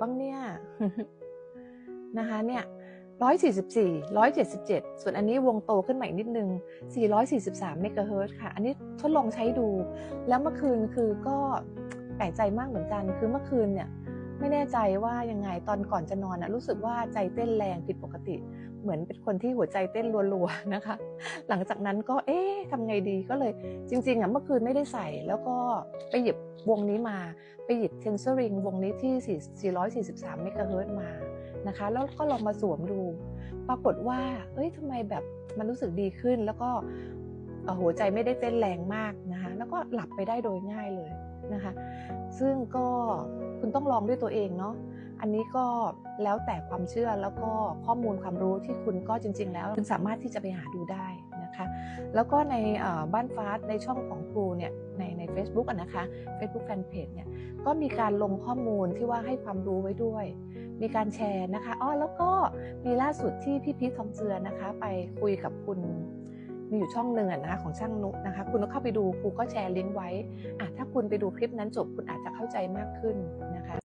บ้างเนี่ยนะคะเนี่ยร้อยสี่สิบสี่ร้อยเจ็ดสิบเจ็ดส่วนอันนี้วงโตขึ้นใหม่นิดนึงสี่ร้อยสี่สิบสามเมกะเฮิร์ตค่ะ อันนี้ทดลองใช้ดู แล้วเมื่อคืนคือก็แปลกใจมากเหมือนกัน คือเมื่อคืนเนี่ย ไม่แน่ใจว่ายังไงตอนก่อนจะนอนนะรู้สึกว่าใจเต้นแรงผิดปกติ เหมือนเป็นคนที่หัวใจเต้นรัวๆนะคะ หลังจากนั้นก็เอ๊ะทำไงดีก็เลย จริงๆอะเมื่อคืนไม่ได้ใส่แล้วก็ไปหยิบวงนี้มา ไปหยิบเทนเซอริงวงนี้ที่ 443 เมกะเฮิรตมานะคะ แล้วก็ลองมาสวมดู ปรากฏว่าเอ้ยทำไมแบบมันรู้สึกดีขึ้นแล้วก็หัวใจไม่ได้เต้นแรงมากนะคะ แล้วก็หลับไปได้โดยง่ายเลยนะคะ ซึ่งก็ คุณต้องลองด้วยตัวเองเนาะอันนี้ก็แล้วแต่ความเชื่อแล้วก็ข้อมูลความรู้ที่คุณก็จริง ๆ แล้วคุณสามารถที่จะไปหาดูได้นะคะ แล้วก็ในบ้านฟ้าในช่องของครูเนี่ยในใน Facebook อะนะคะ Facebook Fanpage เนี่ยก็มีการลงข้อมูลที่ว่าให้ความรู้ไว้ด้วย มีการแชร์นะคะอ๋อแล้วก็มีล่าสุดที่พี่พีททองเจือนะคะ ไปคุยกับคุณ มีอยู่ช่องหนึ่งอะนะคะของช่างนุนะคะ คุณก็เข้าไปดูครูก็แชร์ลิงก์ไว้อะถ้าคุณไปดูคลิปนั้นจบคุณอาจจะเข้าใจมากขึ้นนะคะ